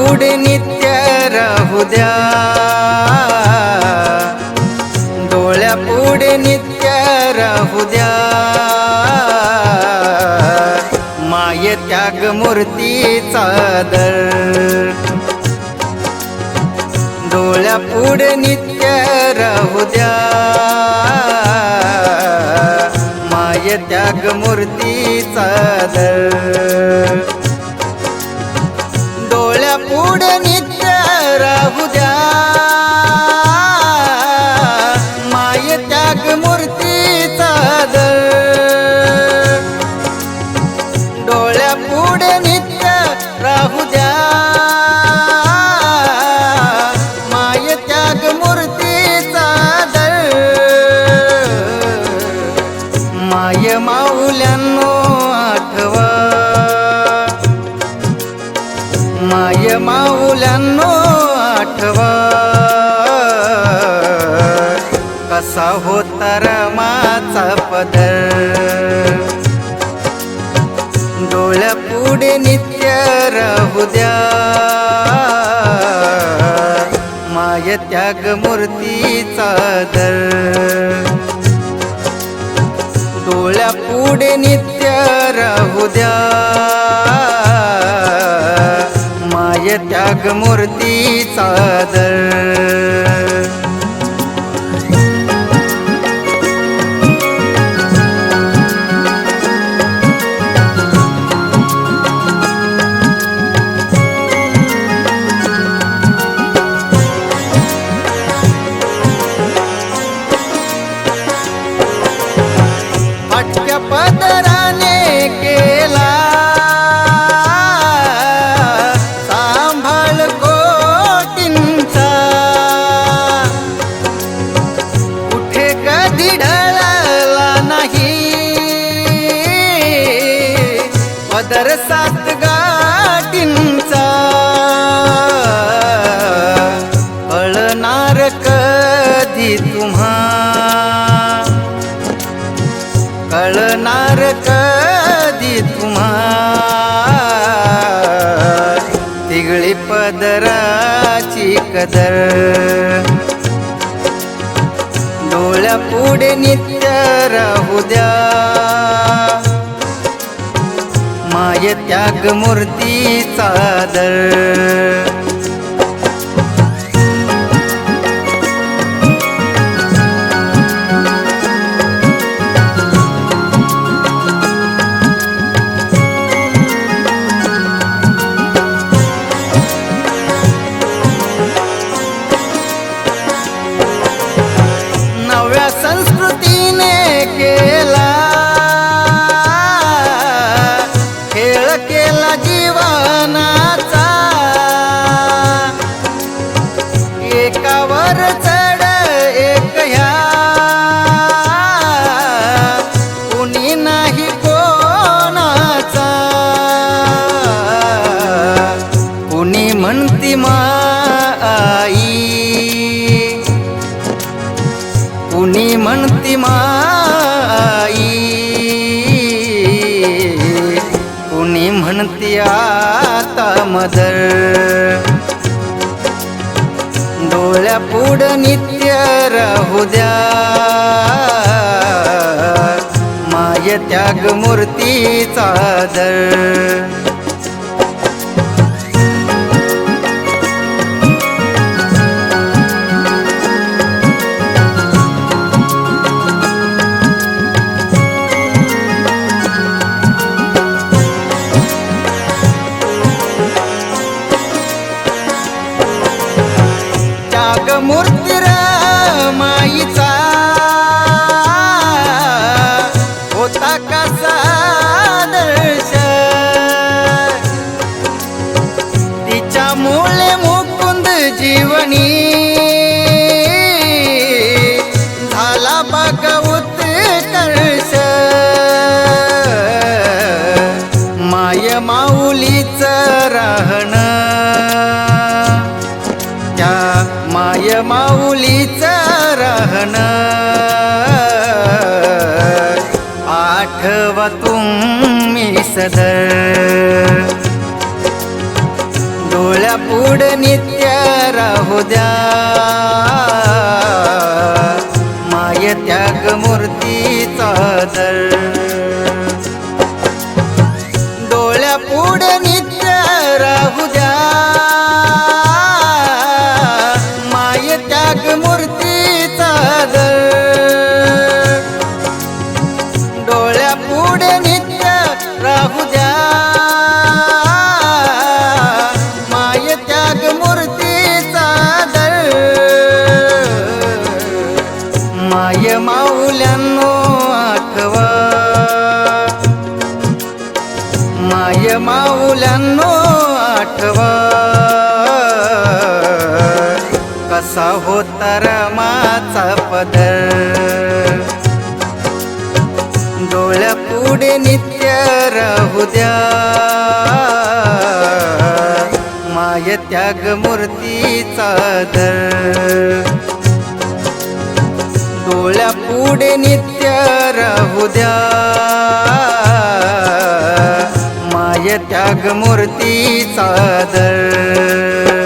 रूढ नित्य राहू द्या. डोळ्या पुढे नित्य राहू द्या. माय त्याग मूर्तीचा दर. डोळ्या पुढे नित्य राहू द्या. माय त्याग मूर्तीचा दर. पुढे नित्य राहू द्या. माय त्याग मूर्तीचा दर. डोळ्या पुढे नित्य राहू द्या. माय त्याग मूर्तीचा दर. माय माऊल्यांनो आठवा. माय माऊल्यांनो आठवा. कसा होता रमाचा पदर. डोळ्या पुढे नित्य राहू द्या. माय त्याग मूर्तीचा दर. डोळ्या पुढे नित्य राहू द्या. त्याग मूर्तीचा दर पदर सात गाठींचा. पळणार कधी तुम्हा? कळणार कधी तुम्हा? तिगळी पदराची कदर. डोळ्या पुढे नित्य राहू द्या. त्याग मूर्तीचा दर. माई. कुणी म्हणती आता मदर. डोळ्या पुढ नित्य राहू द्या. माय त्याग मूर्तीचा दर. त्याग मूर्ती माईचा तुम्ही सदर. डोळ्या डोळ्यापुढे नित्य राहू द्या. आय माऊल्यांनो आठवा. कसा होता रमाचा पदर? डोळ्या पुढे नित्य राहू द्या. माय त्याग मूर्तीचा दर. डोळ्यापुढे नित्य राहू द्या. त्याग मूर्तीचा दर